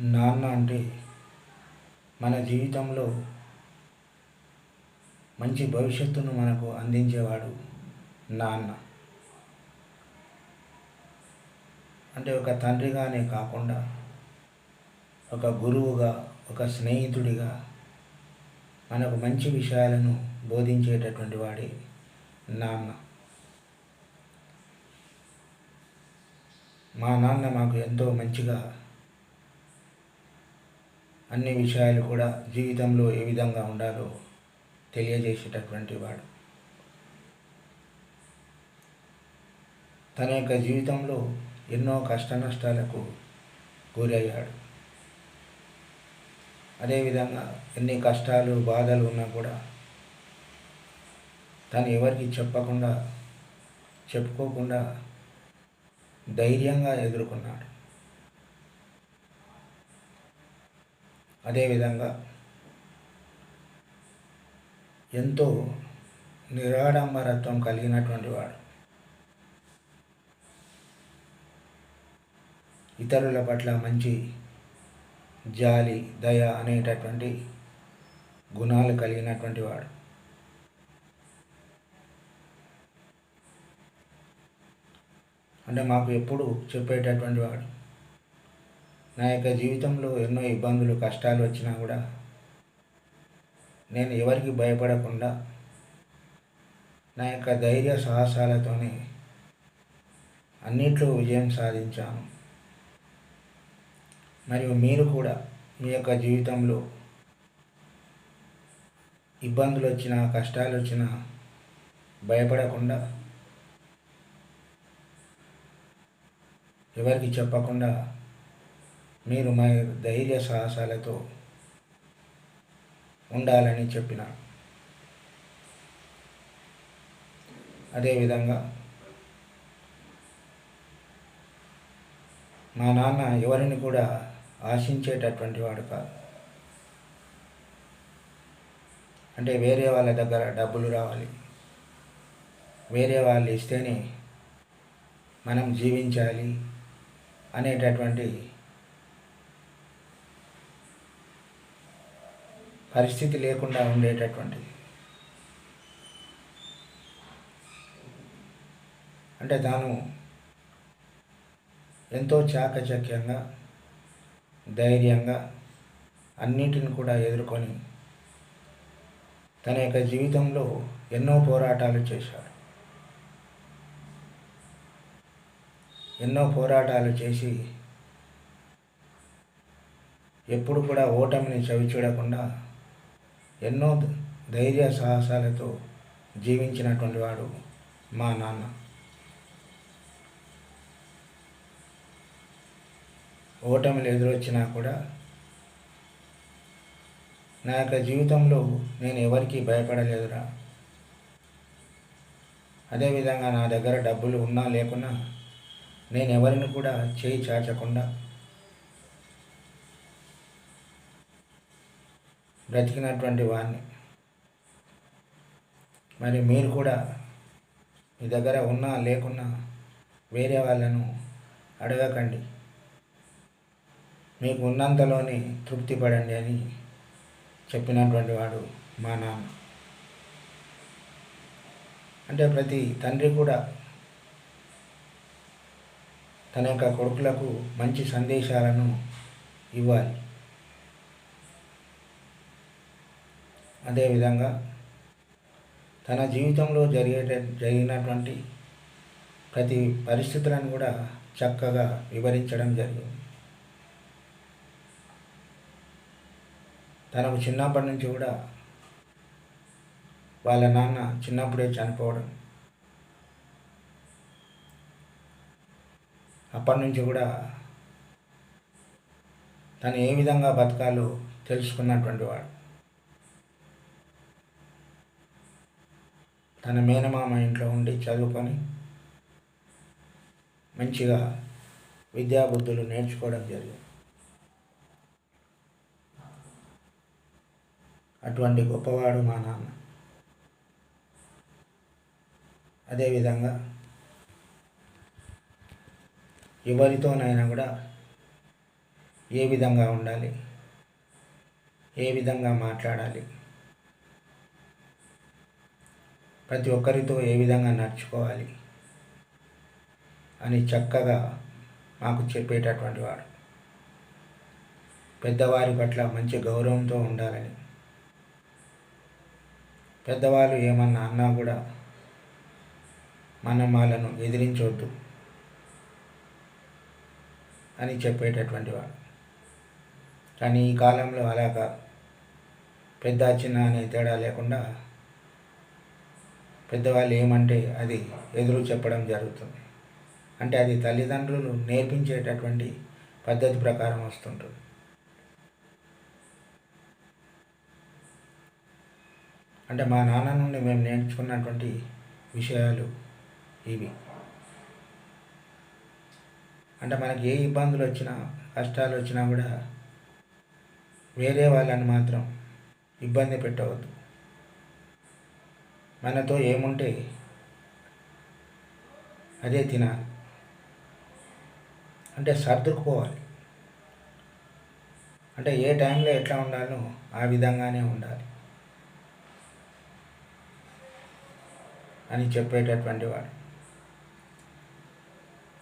నాన్న అంటే మన జీవితంలో మంచి భవిష్యత్తును మనకు అందించేవాడు నాన్న. అంటే ఒక తండ్రిగానే కాకుండా ఒక గురువుగా ఒక స్నేహితుడిగా మనకు మంచి విషయాలను బోధించేటటువంటి వాడే నాన్న. మా నాన్న మాకు ఎంతో మంచిగా అన్ని విషయాలు కూడా జీవితంలో ఏ విధంగా ఉండాలో తెలియజేసేటటువంటి వాడు. తన యొక్క జీవితంలో ఎన్నో కష్ట నష్టాలకు గురయ్యాడు. అదేవిధంగా ఎన్ని కష్టాలు బాధలు ఉన్నా కూడా తను ఎవరికి చెప్పకుండా చెప్పుకోకుండా ధైర్యంగా ఎదుర్కొన్నాడు. అదేవిధంగా ఎంతో నిరాడంబరత్వం కలిగినటువంటి వాడు. ఇతరుల పట్ల మంచి జాలి దయ అనేటటువంటి గుణాలు కలిగినటువంటి వాడు. అంటే మాకు ఎప్పుడు చెప్పేటటువంటి వాడు. నా యొక్క జీవితంలో ఎన్నో ఇబ్బందులు కష్టాలు వచ్చినా కూడా నేను ఎవరికి భయపడకుండా నా యొక్క ధైర్య సాహసాలతోనే అన్నిట్లో విజయం సాధించాను. మరియు మీరు కూడా మీ యొక్క జీవితంలో ఇబ్బందులు వచ్చినా కష్టాలు వచ్చినా భయపడకుండా ఎవరికి చెప్పకుండా మీరు మా ధైర్య సాహసాలతో ఉండాలని చెప్పిన. అదేవిధంగా మా నాన్న ఎవరిని కూడా ఆశించేటటువంటి వాడు కాదు. అంటే వేరే వాళ్ళ దగ్గర డబ్బులు రావాలి. వేరే వాళ్ళు ఇస్తేనే మనం జీవించాలి అనేటటువంటి పరిస్థితి లేకుండా ఉండేటటువంటిది. అంటే తాను ఎంతో చాకచక్యంగా ధైర్యంగా అన్నిటిని కూడా ఎదుర్కొని తన యొక్క జీవితంలో ఎన్నో పోరాటాలు చేశాడు. ఎన్నో పోరాటాలు చేసి ఎప్పుడు కూడా ఓటమిని చవి చూడకుండా ఎన్నో ధైర్య సాహసాలతో జీవించినటువంటి వాడు మా నాన్న. ఓటమిలు ఎదురొచ్చినా కూడా నా యొక్క జీవితంలో నేను ఎవరికీ భయపడలేదురా. అదేవిధంగా నా దగ్గర డబ్బులు ఉన్నా లేకున్నా నేను ఎవరిని కూడా చేయి చాచకుండా బ్రతికినటువంటి వాడిని మరి మీరు కూడా మీ దగ్గర ఉన్నా లేకున్నా వేరే వాళ్ళను అడగకండి. మీకు ఉన్నంతలోనే తృప్తి పడండి అని చెప్పినటువంటి వాడు మా నాన్న. అంటే ప్రతి తండ్రి కూడా తన యొక్క కొడుకులకు మంచి సందేశాలను ఇవ్వాలి. అదేవిధంగా తన జీవితంలో జరిగే జరిగినటువంటి ప్రతి పరిస్థితులను కూడా చక్కగా వివరించడం జరిగింది. తనకు చిన్నప్పటి నుంచి కూడా వాళ్ళ నాన్న చిన్నప్పుడే చనిపోవడం. అప్పటి నుంచి కూడా తను ఏ విధంగా బతకాలో తెలుసుకున్నటువంటి వాడు. తన మేనమామ ఇంట్లో ఉండి చదువుకొని మంచిగా విద్యాబుద్ధులు నేర్చుకోవడం జరిగింది. అటువంటి గొప్పవాడు మా నాన్న. అదేవిధంగా ఎవరితోనైనా కూడా ఏ విధంగా ఉండాలి? ఏ విధంగా మాట్లాడాలి? ప్రతి ఒక్కరితో ఏ విధంగా నడుచుకోవాలి అని చక్కగా మాకు చెప్పేటటువంటి వాడు. పెద్దవారి పట్ల మంచి గౌరవంతో ఉండాలని. పెద్దవాళ్ళు ఏమన్నా అన్నా కూడా మనం వాళ్ళను ఎదిరించవద్దు అని చెప్పేటటువంటి వాడు. కానీ ఈ కాలంలో అలాగా పెద్ద చిన్న అనే తేడా లేకుండా పెద్దవాళ్ళు ఏమంటే అది ఎదురు చెప్పడం జరుగుతుంది. అంటే అది తల్లిదండ్రులు నేర్పించేటటువంటి పద్ధతి ప్రకారం వస్తుంటుంది. అంటే మా నాన్న నుండి మేము నేర్చుకున్నటువంటి విషయాలు ఇవి. అంటే మనకి ఏ ఇబ్బందులు వచ్చినా కష్టాలు వచ్చినా కూడా వేరే వాళ్ళని మాత్రం ఇబ్బంది పెట్టవద్దు. మనతో ఏముంటే అదే తినాలి అంటే సర్దుకుపోవాలి. అంటే ఏ టైంలో ఎట్లా ఉండాలో ఆ విధంగానే ఉండాలి. అని చెప్పేటటువంటి వాడు.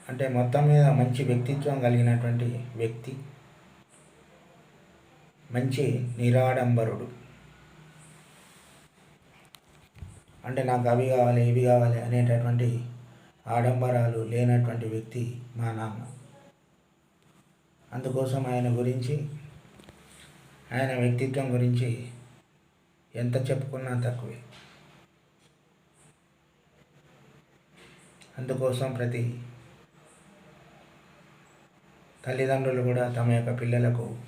అంటే మొత్తం మీద మంచి వ్యక్తిత్వం కలిగినటువంటి వ్యక్తి. మంచి నిరాడంబరుడు. అంటే నాకు అవి కావాలి ఇవి కావాలి అనేటటువంటి ఆడంబరాలు లేనటువంటి వ్యక్తి మా నాన్న. అందుకోసం ఆయన గురించి ఆయన వ్యక్తిత్వం గురించి ఎంత చెప్పుకున్నా తక్కువే. అందుకోసం ప్రతి తల్లిదండ్రులు కూడా తమ యొక్క పిల్లలకు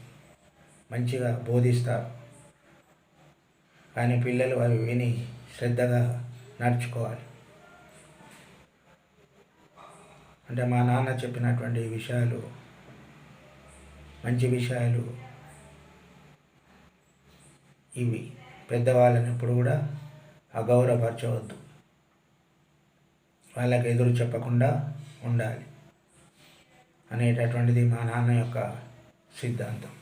మంచిగా బోధిస్తారు. కానీ పిల్లలు అవి విని శ్రద్ధగా నడుచుకోవాలి. అంటే మా నాన్న చెప్పినటువంటి విషయాలు మంచి విషయాలు ఇవి. పెద్దవాళ్ళని ఎప్పుడు కూడా అగౌరవపరచవద్దు. వాళ్ళకి ఎదురు చెప్పకుండా ఉండాలి అనేటటువంటిది మా నాన్న యొక్క సిద్ధాంతం.